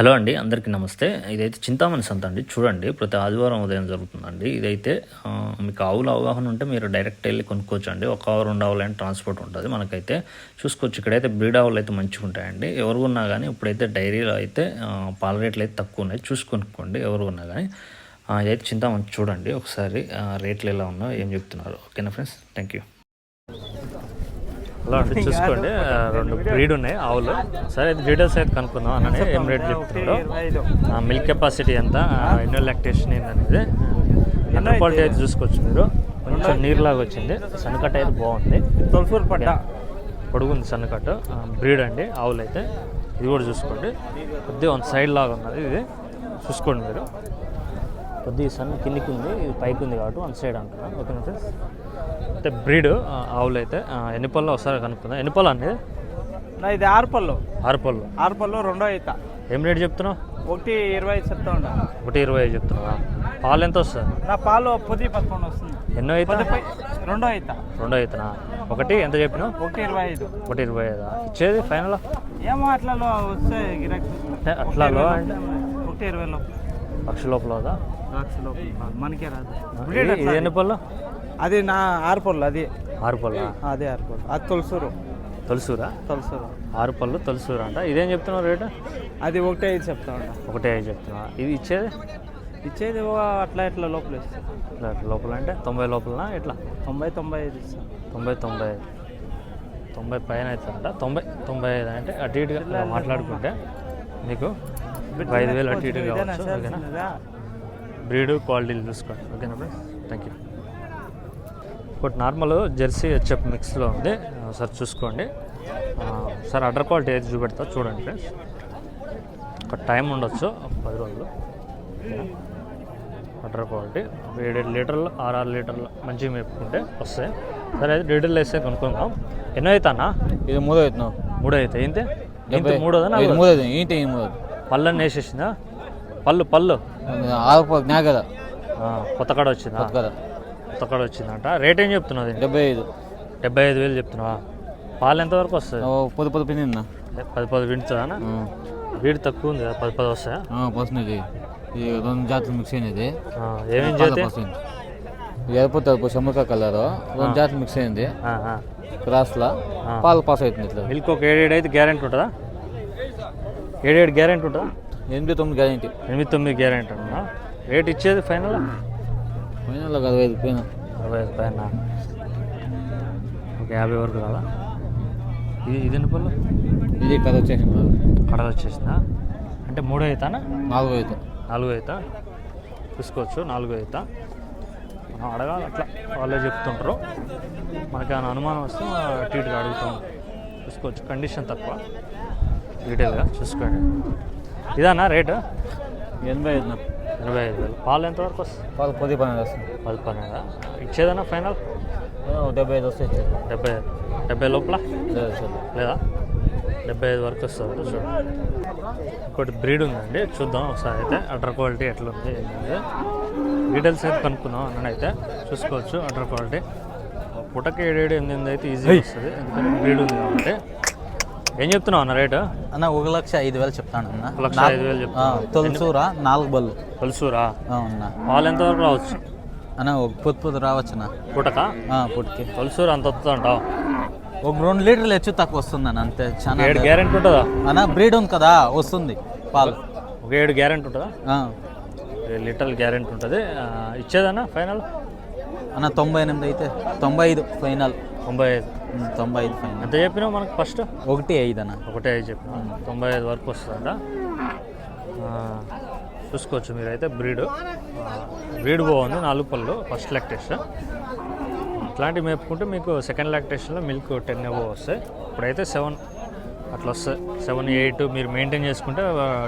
Hello అండి అందరికీ నమస్తే. ఇదైతే చింతామణి సంత అండి. చూడండి ప్రతి ఆదివారం ఉదయం జరుగుతుందండి. ఇదైతే మీకు ఆవుల అవగాహన ఉంటే మీరు డైరెక్ట్ వెళ్ళి కొనుక్కోవచ్చు అండి ఒక ఆవు రెండు ఆవులు అని ట్రాన్స్పోర్ట్ ఉంటుంది. మనకైతే చూసుకోవచ్చు. ఇక్కడైతే బ్రీడ్ ఆవులు అయితే మంచిగా ఉంటాయండి. ఎవరు ఉన్నా కానీ ఇప్పుడైతే డైరీలో అయితే పాల రేట్లు అయితే తక్కువ ఉన్నాయి. చూసి కొనుక్కోండి ఎవరు ఉన్నా కానీ ఇదైతే చింతామణి చూడండి. ఒకసారి రేట్లు ఎలా ఉన్నాయో ఏం చెప్తున్నారు. ఓకేనా ఫ్రెండ్స్? థ్యాంక్ యూ హలో అండి చూసుకోండి. రెండు బ్రీడ్ ఉన్నాయి ఆవులు. సరే డీటెయిల్స్ అయితే కనుక్కుందాం అన్ననే ఏం రేట్ చెప్తున్నాడు. మిల్క్ కెపాసిటీ ఎంత? ఎన్నో లాక్టేషన్ ఏందనేది. ఎన్నో క్వాలిటీ అయితే చూసుకోవచ్చు మీరు. కొంచెం నీరులాగా వచ్చింది. సన్నకట్ట అయితే బాగుంది. తొలసూరు పడ్డ పొడుగుంది సన్నకట్ట. బ్రీడ్ అండి ఆవులు అయితే. ఇది కూడా చూసుకోండి. కొద్దిగా వన్ సైడ్ లాగా ఉన్నది ఇది. చూసుకోండి మీరు. కొద్దిగా సన్న కిందికి ఉంది ఇది పైకి ఉంది కాబట్టి వన్ సైడ్ అంటున్నాను ఓకేనా ఫ్రెండ్స్ అయితే బ్రీడ్ ఆవులు అయితే ఎన్ని పళ్ళు ఒకసారి కనుక్కుందాం. ఎన్ని పళ్ళు అండి? నా ఇది ఆరు పళ్ళు. ఆరు పళ్ళు. ఆరు పళ్ళు రెండో అవుతా ఏం రేట్ చెప్తున్నావు? ఒకటి ఇరవై ఐదు చెప్తా ఉండ ఒకటి ఇరవై ఐదు చెప్తున్నావా? పాలు ఎంత వస్తుంది? నా పాలు పది పదకొండు వస్తుంది. ఎన్నో పై రెండో అవుతా రెండో అవుతున్నా ఒకటి ఎంత చెప్పినావు? ఒకటి ఇరవై ఐదు. ఒకటి ఇరవై ఐదా? ఇచ్చేది ఫైనల్? ఏమో అట్లా వస్తే గిరాకీ. అంటే అట్లాలో? అంటే ఒకటి ఇరవైలో లక్ష లోపల మనకే రాదు. ఇది- ఇది ఎన్ని పళ్ళు? అది నా ఆరు పళ్ళు అది. ఆరు పళ్ళు అదే ఆరు పళ్ళు అది తొలసూరు. తొలసూరా? తొలసూరు. ఆరు పళ్ళు తొలసూరా అంట. ఇదేం చెప్తున్నావు రేటు? అది ఒకటి ఐదు చెప్తా ఉండ ఒకటే ఐదు చెప్తున్నా. ఇది ఇచ్చేది? ఇచ్చేది అట్లా ఇట్లా లోపల ఇస్తాను ఇట్లా లోపల అంటే తొంభై లోపలనా? ఇట్లా తొంభై తొంభై ఐదు ఇస్తాను తొంభై తొంభై ఐదు. తొంభై పైన అవుతుందంట. తొంభై తొంభై ఐదు అంటే అటు ఇటుగా మాట్లాడుకుంటే మీకు ఐదు వేలు అటు ఇటు కావచ్చు ఓకేనా? బ్రీడ్ క్వాలిటీలు చూసుకోండి ఓకేనా థ్యాంక్ యూ. ఒకటి నార్మల్ జెర్సీ హెచ్ఎఫ్ మిక్స్లో ఉంది. సార్ చూసుకోండి. సార్ అడ్డర్ క్వాలిటీ ఏది చూపెడతా చూడండి ఫ్రెండ్స్. ఒక టైం ఉండొచ్చు పది రోజులు. Udder quality. ఏడేడు లీటర్లు ఆరు ఆరు లీటర్లు మంచిగా మేపుకుంటే వస్తాయి. సరే అయితే డీటెయిల్ వేస్తే కొనుక్కుందాం. ఎన్నో అవుతానా ఇది మూడో అవుతున్నావు మూడో అవుతాయి ఇంతే ఇంత మూడోదా? మూడోది ఏంటి మూడోది? పళ్ళన్నీ వేసేసిందా? పళ్ళు పళ్ళు. ఆరు కదా కొత్త కాడ వచ్చిందా? కదా కొత్త కాడ వచ్చిందంట. రేట్ ఏం చెప్తున్నావు దీనికి? డెబ్బై ఐదు. డెబ్బై ఐదు వేలు చెప్తున్నావా? పాలు ఎంతవరకు వస్తుంది? ఓ పొద్దు పొద్దు పిండి పది పది వింటుందా వీడి తక్కువ ఉంది కదా పది పది వస్తాయా? ఇది రెండు జాతులు మిక్స్ అయినది. ఆ, ఏమేం చేతి పర్సెంట్. ఎరపోతే షమ్మక కలర్ రెండు జాతులు మిక్స్ అయింది క్రాస్లా. పాలు పాస్ అవుతుంది ఇట్లా. మిల్క్ ఒక ఏడేడు అయితే గ్యారెంటీ ఉంటుందా? ఏడేడు గ్యారెంటీ ఉంటుందా? ఎనిమిది తొమ్మిది గ్యారెంటీ ఎనిమిది తొమ్మిది గ్యారెంటీ ఉంటుందా? రేట్ ఇచ్చేది ఫైనల్ పోయిన అరవై ఐదు పోయిన. అరవై ఐదు పైన ఒక యాభై వరకు కదా ఇది ఇది ఎన్ని పళ్ళు? ఇది కథ వచ్చేసింది కడలు వచ్చేసిందా? అంటే మూడో అవుతానా నాలుగు ఐదు నాలుగు అవుతా చూసుకోవచ్చు నాలుగు అవుతా మనం అడగాలి అట్లా. వాళ్ళే చెప్తుంటారు మనకి ఏమైనా అనుమానం వస్తే టీట్గా అడుగుతాం. చూసుకోవచ్చు కండిషన్ తక్కువ. డీటెయిల్గా చూసుకోండి. ఇదానా రేటు? ఎనభై ఐదు ఎనభై ఐదు వేలు. పాలు ఎంతవరకు వస్తుంది? పాలు పొద్దు పన్నెండు వస్తుంది. పది పన్నెండా? ఇచ్చేదన్నా ఫైనల్? డెబ్బై ఐదు వస్తాయి ఇచ్చేది. డెబ్బై ఐదు. డెబ్బై లోపల? లేదు డెబ్బై ఐదు వరకు వస్తుంది చూడండి ఇంకోటి బ్రీడ్ ఉందండి. చూద్దాం ఒకసారి అయితే. అడ్డర్ క్వాలిటీ ఎట్లుంది ఏంటంటే డీటెయిల్స్ అయితే కనుక్కుందాం అన్న అయితే చూసుకోవచ్చు అడ్డర్ క్వాలిటీ. పుటకి ఏడేడు ఎనిమిది అయితే ఈజీ వస్తుంది. ఎందుకంటే బ్రీడ్ ఉంది కాబట్టి. ఏం చెప్తున్నావు అన్న రేటు? అన్న ఒక లక్ష ఐదు వేలు చెప్తాను అన్న. లక్ష ఐదు వేలు తొలసూరా నాలుగు బళ్ళు. తెలుసురా? అన్న. పాలు ఎంతవరకు రావచ్చు? అన్న ఒక పొద్దు పొద్దు రావచ్చునా పుటక? పుట్టికి తెలుసురా అంత వస్తుంది అంటావు? ఒక రెండు లీటర్లు హెచ్చు తక్కువ వస్తుంది అన్న అంతే. చాలా ఏడు గ్యారెంటీ ఉంటుందా? అన్న బ్రీడ్ ఉంది కదా వస్తుంది పాలు. ఒక ఏడు గ్యారెంటీ ఉంటుందా? లీటర్లు గ్యారెంటీ ఉంటుంది. ఇచ్చేదన్నా ఫైనల్? అన్న తొంభై ఎనిమిది అయితే తొంభై ఐదు ఫైనల్. తొంభై ఐదు. తొంభై ఐదు ఫైనల్. ఎంత చెప్పినావు మనకు ఫస్ట్? ఒకటి ఐదు అన్న. ఒకటే ఐదు చెప్పిన తొంభై ఐదు వరకు వస్తుందంట. చూసుకోవచ్చు మీరైతే బ్రీడ్. బ్రీడ్ బాగుంది నాలుగు పళ్ళు ఫస్ట్ లాక్టేషన్. ఇట్లాంటివి మేపుకుంటే మీకు సెకండ్ లాక్టేషన్లో మిల్క్ టెన్ ఎబో వస్తాయి. ఇప్పుడైతే సెవెన్ అట్లా వస్తాయి. సెవెన్ ఎయిట్ మీరు మెయింటైన్ చేసుకుంటే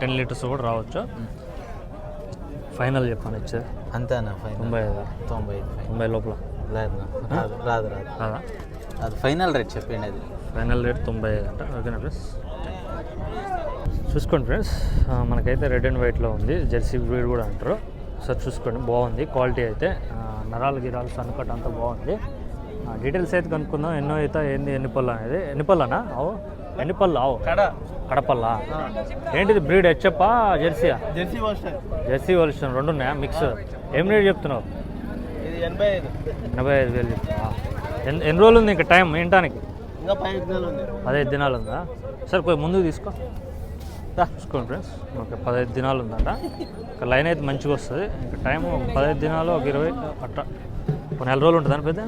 టెన్ లీటర్స్ కూడా రావచ్చు. ఫైనల్ చెప్పాను ఇచ్చేది. అంతే అన్న ఫైనల్. తొంభై ఐదు. తొంభై ఐదు తొంభై లోపల. రాదు రాదు. రాదు? అది ఫైనల్ రేట్ చెప్పండి అది. ఫైనల్ రేట్ తొంభై ఐదు అంట. ఓకేనా ఫ్రెండ్స్? చూసుకోండి ఫ్రెండ్స్. మనకైతే రెడ్ అండ్ వైట్లో ఉంది. జెర్సీ బ్రీడ్ కూడా అంటారు. సార్ చూసుకోండి. బాగుంది. క్వాలిటీ అయితే నరాలు గిరాలు సన్కట్ అంతా బాగుంది. డీటెయిల్స్ అయితే కనుక్కుందాం. ఎన్నో అయితే ఏంది ఎన్ని పళ్ళు అనేది. ఎన్ని పళ్ళనా? అవు ఎన్ని పళ్ళు ఆవు? కడపల్లా? ఏంటిది బ్రీడ్? హెచ్చప్పా జెర్సీయా? జెర్సీ జెర్సీ వలిసిన రెండు ఉన్నాయా? మిక్స్. ఏం రేట్ చెప్తున్నావు? ఇది ఎనభై ఐదు. ఎనభై ఐదు వేలు చెప్తున్నా ఎన్ని రోజులు ఉంది ఇంకా టైం ఏంటానికి ఇంకా పది దినాలు ఉంది? పదహైదు దినాలు ఉందా సరే కొంచెం ముందుకు తీసుకో. చూసుకోండి ఫ్రెండ్స్. ఓకే పదహైదు దినాలు ఉందంట ఇంకా లైన్ అయితే మంచిగా వస్తుంది. ఇంకా టైం ఒక పదహైదు దినాలు ఒక ఇరవై అట్లా. ఒక నెల రోజులు ఉంటుందని పెద్ద?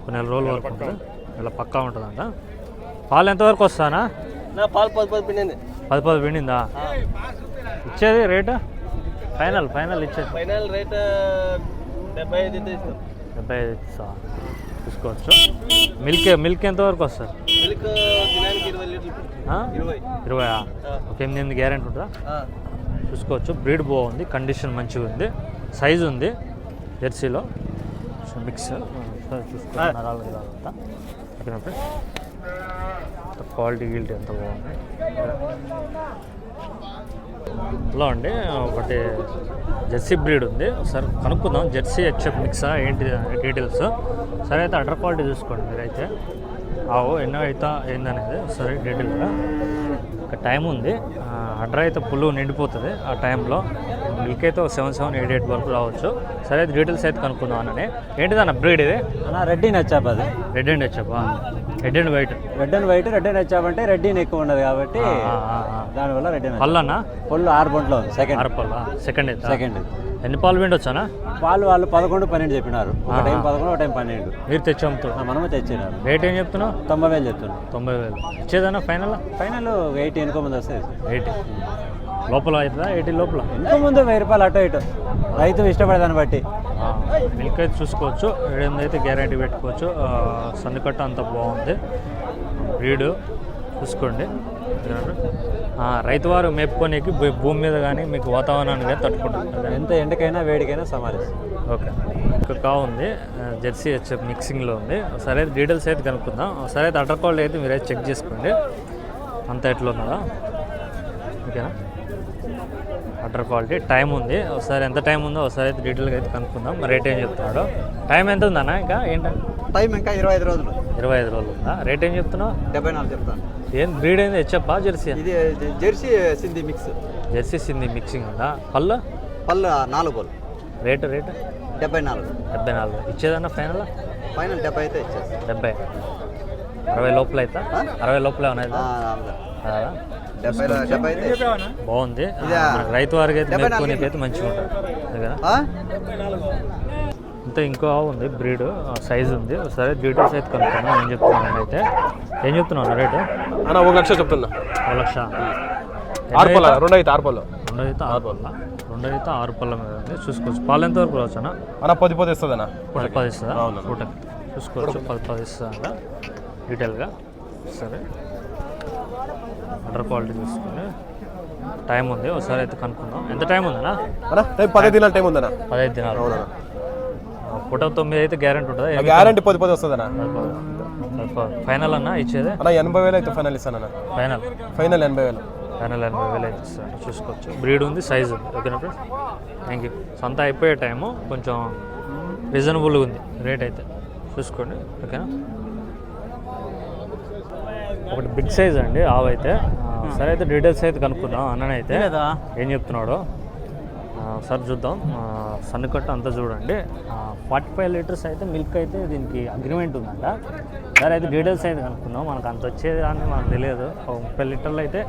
ఒక నెల రోజుల వరకు ఉంటుంది? ఇలా పక్కా ఉంటుందంట. పాలు ఎంతవరకు వస్తానా? పాలు పది పది పిండింది. పది పది పిండిందా? ఇచ్చేది రేటు? ఫైనల్ ఫైనల్ ఇచ్చేది. ఫైనల్ రేట్ డెబ్బై ఐదు డెబ్బై ఐదు ఇస్తా. చూసుకోవచ్చు మిల్క్ మిల్క్ ఎంతవరకు వస్తుంది? మిల్క్ దినానికి ఇరవై ఒక ఎనిమిది ఎనిమిది గ్యారెంటీ ఉంటుందా? చూసుకోవచ్చు. బ్రీడ్ బాగుంది కండిషన్ మంచిగా ఉంది సైజు ఉంది జెర్సీలో. మిక్స్. ఓకేనా ఫ్రెండ్స్. క్వాలిటీ గిల్టీ ఎంత బాగుంది. హలో అండి ఒకటి జెర్సీ బ్రీడ్ ఉంది. ఒకసారి కనుక్కుందాం. జెర్సీ హెచ్ఎఫ్ మిక్సా ఏంటి డీటెయిల్స్. సరే అయితే అటర్ క్వాలిటీ చూసుకోండి మీరైతే. ఆవు ఎన్నో అయితే ఏందనేది సరే డీటెయిల్గా. ఒక టైం ఉంది. అడ్ర అయితే పుల్లు నిండిపోతుంది ఆ టైంలో. మిల్క్ అయితే సెవెన్ సెవెన్ ఎయిట్ ఎయిట్ వరకు రావచ్చు. సరే డీటెయిల్స్ అయితే కనుక్కుందాం అన్ననే. ఏంటిదన్న బ్రీడ్ ఇది? అన్న రెడ్డి నచ్చాప్ అది. Red and HF red and white. Red and white red and నచ్చాప్ అంటే రెడ్డిని ఎక్కువ ఉండదు కాబట్టి దానివల్ల రెడ్డి నచ్చాప్ పళ్ళన్నా? పళ్ళు ఆరు పంటలో సెకండ్ అరపల్ల సెకండ్ అయితే సెకండ్ ఎన్ని పాలు పిండొచ్చానా? వాళ్ళు వాళ్ళు పదకొండు పన్నెండు చెప్పినారు. ఒక టైం పదకొండు ఒక టైం పన్నెండు. మీరు తెచ్చి ఆ, మనము తెచ్చినారు రేట్ ఏం చెప్తున్నావు? తొంభై వేలు చెప్తున్నాం. తొంభై వేలు. ఇచ్చేదన్నా ఫైనల్ ఫైనల్ ఎయిటీ ఎనుకో ముందు వస్తుంది ఎయిటీ. లోపల అవుతుందా? ఎయిటీ లోపల? ఎనుకో ముందు వెయ్యి రూపాయలు అటు ఇటు. రైతు ఇష్టపడే దాన్ని బట్టి. మిల్క్ అయితే చూసుకోవచ్చు. ఏడెనిమిది అయితే గ్యారంటీ పెట్టుకోవచ్చు. ఆ, సన్నికట్ట అంత బాగుంది. బ్రీడ్ చూసుకోండి. ఆ, రైతు వారు మేపుకోనికి భూమి మీద కానీ మీకు వాతావరణాన్ని కానీ తట్టుకుంటుంది. ఎంత ఎండకైనా వేడికైనా సమాలిస్తుంది ఓకే. ఒక కావు ఉంది జెర్సీ హెచ్ఎఫ్ మిక్సింగ్లో ఉంది. సరే డీటెయిల్స్ అయితే కనుక్కుందాం. సరే అయితే అటర్ క్వాలిటీ అయితే మీరైతే చెక్ చేసుకోండి. అంత ఎట్లా ఉన్నదా ఓకేనా? Utter quality. టైం ఉంది. ఒకసారి ఎంత టైం ఉందో ఒకసారి అయితే డీటెయిల్గా అయితే కనుక్కుందాం. రేట్ ఏం చెప్తున్నాడు. టైం ఎంత ఉందన్న ఇంకా? ఏంటంటే టైం ఇంకా ఇరవై ఐదు రోజులు. ఇరవై ఐదు రోజులు ఉందా? రేట్ ఏం చెప్తున్నావు? డెబ్బై నాలుగు చెప్తాను. ఏం బ్రీడ్ ఏంది? హెచ్ఎఫా జెర్సీ ఇది jersey Sindhi mix. Jersey Sindhi mixing ఉందా? పళ్ళు? పళ్ళు నాలుగు పళ్ళు. Rate rate? డెబ్బై నాలుగు. డెబ్బై నాలుగు. ఇచ్చేదన్నా ఫైనల్? ఫైనల్ డెబ్బై అయితే ఇచ్చేస్తాను డెబ్బై. అరవై లోపల అవుతా అరవై లోపల ఏమైనా బాగుంది. రైతు వారికి అయితే అయితే మంచిగా ఉంటుంది. అంతే కదా ఇంకా ఇంకో ఆవు ఉంది బ్రీడ్ సైజ్ ఉంది. సరే డీటెయిల్స్ అయితే కనుక్కున్నాను ఏం చెప్తున్నాను అయితే. ఏం చెప్తున్నాను రేటు? అన్న ఒక లక్ష చెప్తున్నా. ఒక లక్ష. ఆరు పళ్ళ రెండు అయితే ఆరు పళ్ళు. రెండు అయితే ఆరు పళ్ళ. రెండు అయితే ఆరు పళ్ళ మీద ఉంది. చూసుకోవచ్చు. పాలు ఎంత వరకు రావచ్చు అన్న పది పది ఇస్తుంది అన్న. పది పది ఇస్తుందా? చూసుకోవచ్చు. పది పది ఇస్తుందా డీటెయిల్గా సరే. వాటర్ క్వాలిటీ చూసుకుని టైం ఉంది ఒకసారి అయితే కనుక్కుందాం. ఎంత టైం టైం పదిహేను దినాల టైం ఉందన్న. పదహైదు దినాలు. పూట తొమ్మిది అయితే గ్యారెంటీ ఉంటుందా? గ్యారంటీ పది పది వస్తుంది అన్న. ఫైనల్ అన్న ఇచ్చేదే? అన్న ఎనభై వేలు అయితే ఫైనల్ ఇస్తాను అన్న ఫైనల్ ఫైనల్ ఎనభై వేలు. ఫైనల్ ఎనభై వేలు అయితే ఇస్తాను చూసుకోవచ్చు. బ్రీడ్ ఉంది సైజ్ ఉంది. ఓకేనా ఫ్రెండ్స్ థ్యాంక్ యూ సొంత అయిపోయే టైము కొంచెం రీజనబుల్గా ఉంది. రేట్ అయితే. చూసుకోండి. ఓకేనా ఒకటి బిగ్ సైజ్ అండి ఆవు అయితే. ఆ, సరే అయితే డీటెయిల్స్ అయితే కనుక్కుందాం. అన్ననైతే ఏం చెప్తున్నాడు. ఒకసారి చూద్దాం. సన్నకట్ట అంతా చూడండి. ఫార్టీ ఫైవ్ లీటర్స్ అయితే మిల్క్ అయితే దీనికి అగ్రిమెంట్ ఉందంట. సరే అయితే డీటెయిల్స్ అయితే కనుక్కుందాం. మనకు అంత వచ్చేది అని మనకు తెలియదు. ఒక ముప్పై లీటర్లు అయితే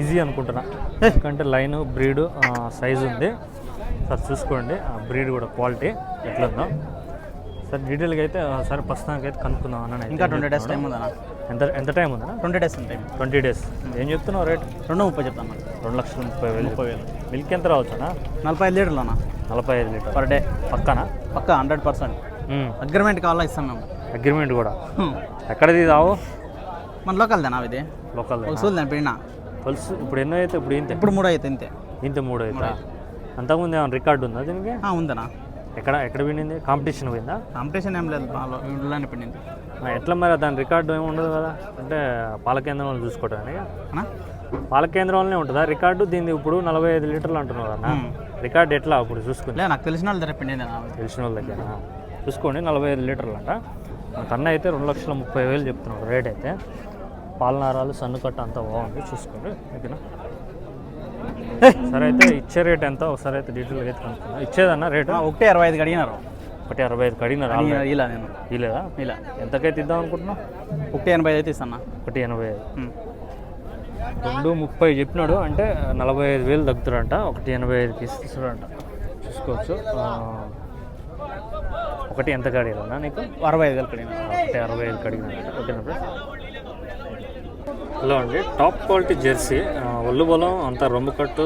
ఈజీ అనుకుంటున్నా. ఎందుకంటే లైన్ బ్రీడ్ సైజ్ ఉంది. సార్ చూసుకోండి. ఆ బ్రీడ్ కూడా క్వాలిటీ ఎట్లుందో. సార్ డీటెయిల్గా అయితే సరే ప్రస్తుతానికి అయితే కనుక్కుందాం అన్న ఇంకా ట్వంటీ డేస్ టైం ఉందన్న. ఎంత ఎంత టైం ఉందా twenty days time. Twenty days. ఏం చెప్తున్నావు రేట్? రెండు ముప్పై చెప్తాను రెండు లక్షల ముప్పై వేలు ముప్పై వేలు. మిల్క్ ఎంత రావచ్చునా నలభై ఐదు లీటర్లు అన్న. నలభై ఐదు లీటర్ పర్ డే. పక్కన? పక్క హండ్రెడ్ పర్సెంట్. అగ్రిమెంట్ కావాలా ఇస్తాం మేము. అగ్రిమెంట్ కూడా? ఎక్కడది రావు మన లోకల్ దేనా ఇది. లోకల్ ఒక సూల్ దాని పోయినా తెలుసు. ఇప్పుడు ఎన్నో అయితే ఇప్పుడు ఇంత? ఇప్పుడు మూడు అయితే ఇంతే. ఇంత మూడు అవుతా అంతకుముందు ఏమైనా రికార్డు ఉందా దీనికి? ఉందనా ఎక్కడ ఎక్కడ వినింది? కాంపిటీషన్ పోయిందా? కాంపిటీషన్ ఏం లేదు ఇంట్లోనే పిండింది. ఎట్లా మరి దాని రికార్డు ఏమి ఉండదు కదా? అంటే పాల కేంద్రంలో చూసుకోవడానికి పాల కేంద్రంలోనే ఉంటుందా? రికార్డు దీన్ని ఇప్పుడు నలభై ఐదు లీటర్లు అంటున్నారు అన్న. రికార్డు ఎట్లా ఇప్పుడు చూసుకుని లే నాకు తెలిసిన వాళ్ళు దగ్గర పిండింది అన్న. తెలిసిన వాళ్ళ దగ్గర చూసుకోండి నలభై ఐదు లీటర్లు అంట. కన్న అయితే రెండు లక్షల ముప్పై వేలు చెప్తున్నాడు రేట్ అయితే. పాలనారాలు సన్నుకట్ట అంతా బాగుంది చూసుకోండి ఓకేనా? సరే అయితే ఇచ్చే రేట్ ఎంత? ఒకసారి అయితే డీటెయిల్గా అయితే కనుక్కున్నా ఇచ్చేదన్న రేటు? ఒకటి అరవై ఐదు అడిగినారు ఒకటి అరవై ఐదు కడిగినారు? ఇలా నేను. ఇలేదా? ఇలా. ఎంతకైతే ఇద్దాం అనుకుంటున్నావు? ఒకటి ఎనభై అయితే ఇస్తాను ఒకటి ఎనభై ఐదు. రెండు ముప్పై చెప్పినాడు అంటే నలభై ఐదు వేలు తగ్గుతాడంట ఒకటి ఎనభై ఐదుకి ఇస్తాడంట. చూసుకోవచ్చు. ఒకటి ఎంత కడిగారన్నా నీకు? అరవై ఐదు వేలు కడిగినారు ఒకటి అరవై ఐదు కడిగినాడంట. ఓకేనా హలో అండి. Top quality jersey. ఒళ్ళు బలం అంతా రొమ్ము కట్టు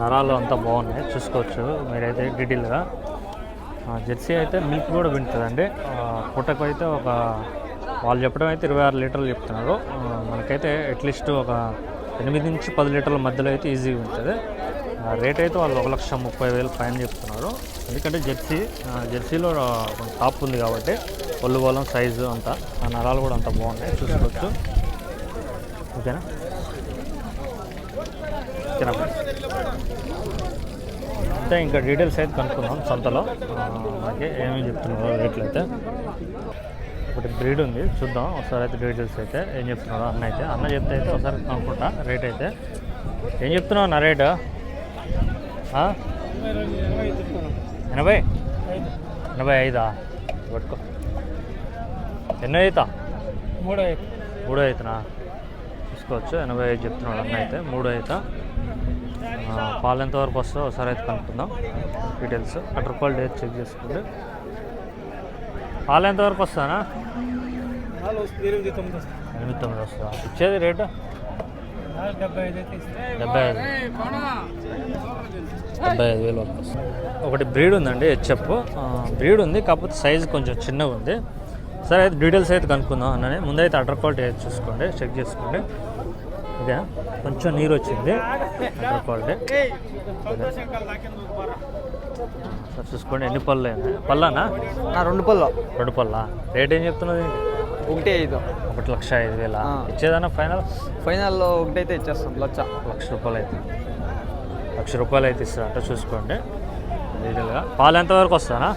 నరాలు అంతా బాగున్నాయి. చూసుకోవచ్చు మీరైతే డీటెయిల్గా జెర్సీ అయితే మిల్క్ కూడా వింటుందండి. పూటకు అయితే ఒక వాళ్ళు చెప్పడం అయితే ఇరవై ఆరు లీటర్లు చెప్తున్నారు. మనకైతే అట్లీస్ట్ ఒక ఎనిమిది నుంచి పది లీటర్ల మధ్యలో అయితే ఈజీగా ఉంటుంది రేట్ అయితే వాళ్ళు ఒక లక్ష ముప్పై వేలు పైన చెప్తున్నారు. ఎందుకంటే జెర్సీ ఆ, జెర్సీలో టాప్ ఉంది కాబట్టి ఒళ్ళు బలం సైజు అంతా ఆ నరాలు కూడా అంత బాగున్నాయి. చూసుకోవచ్చు. ఓకేనా? ఓకేనా? అంటే ఇంకా డీటెయిల్స్ అయితే కనుక్కుందాం సంతలో. మనకి ఏమేమి చెప్తున్నారో రేట్లు అయితే. ఒకటి బ్రీడ్ ఉంది చూద్దాం. ఒకసారి అయితే డీటెయిల్స్ అయితే ఏం చెప్తున్నారో అన్న అయితే. అన్న చెప్తే అయితే ఒకసారి కనుక్కుంటా రేట్ అయితే. ఏం చెప్తున్నావు అన్న రేటు? ఎనభై? ఎనభై ఐదా? పట్టుకో. ఎన్నో అవుతా మూడు మూడో అవుతున్నా తీసుకోవచ్చు. ఎనభై ఐదు చెప్తున్నాడు అన్న అయితే మూడు అయితే. పాలు ఎంతవరకు వస్తుందో ఒకసారి అయితే కనుక్కుందాం. డీటెయిల్స్ అటర్ క్వాలిటీ అయితే చెక్ చేసుకోండి. పాలు ఎంతవరకు వస్తానా ఎనిమిది తొమ్మిది వస్తుందా? ఇచ్చేది రేటు? డెబ్బై ఐదు. డెబ్బై ఐదు వేలు ఒకటి బ్రీడ్ ఉందండి చెప్పు బ్రీడ్ ఉంది కాకపోతే సైజ్ కొంచెం చిన్నగా ఉంది. సరే అయితే డీటెయిల్స్ అయితే కనుక్కుందాం అన్ననే. ముందైతే అటర్ క్వాలిటీ అయితే చూసుకోండి చెక్ చేసుకోండి. ఓకే కొంచెం నీరు వచ్చింది. క్వాలిటీ సార్ చూసుకోండి ఎన్ని పళ్ళు అయినాయి పళ్ళనా? రెండు పళ్ళు. రెండు పళ్ళ? రేట్ ఏం చెప్తున్నది? ఒకటి ఐదు. ఒకటి లక్ష ఐదు వేల. ఆ. ఇచ్చేదన్నా ఫైనల్? ఫైనల్లో ఒకటైతే ఇచ్చేస్తాం లచ్చ. లక్ష రూపాయలు అయితే. లక్ష రూపాయలు అయితే ఇస్తా అంటే చూసుకోండి. డీటెయిల్గా పాలు ఎంతవరకు వస్తానా?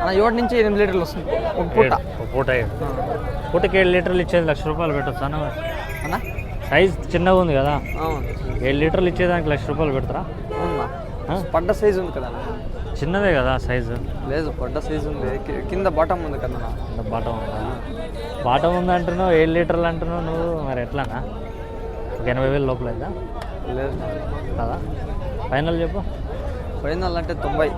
అన్న ఏడు నుంచి ఎనిమిది లీటర్లు వస్తుంది. ఒక పూట. ఒక పూట పూటకి ఏడు లీటర్లు ఇచ్చేది లక్ష రూపాయలు పెట్టొచ్చు అన్న అన్న? సైజ్ చిన్నగా ఉంది కదా? ఏడు లీటర్లు ఇచ్చేదానికి లక్ష రూపాయలు పెడతారా? పడ్డ సైజు ఉంది కదా? చిన్నదే కదా సైజు? లేదు పడ్డ సైజు ఉంది. కింద బాటం ఉంది కదా అంత బాటం ఉందా? బాటం ఉంది అంటున్నావు ఏడు లీటర్లు అంటున్నావు నువ్వు. మరి ఎట్లానా? ఒక ఎనభై వేలు లోపల అయిందా? లేదు. కదా? ఫైనల్ చెప్పు. ఫైనల్ అంటే తొంభై.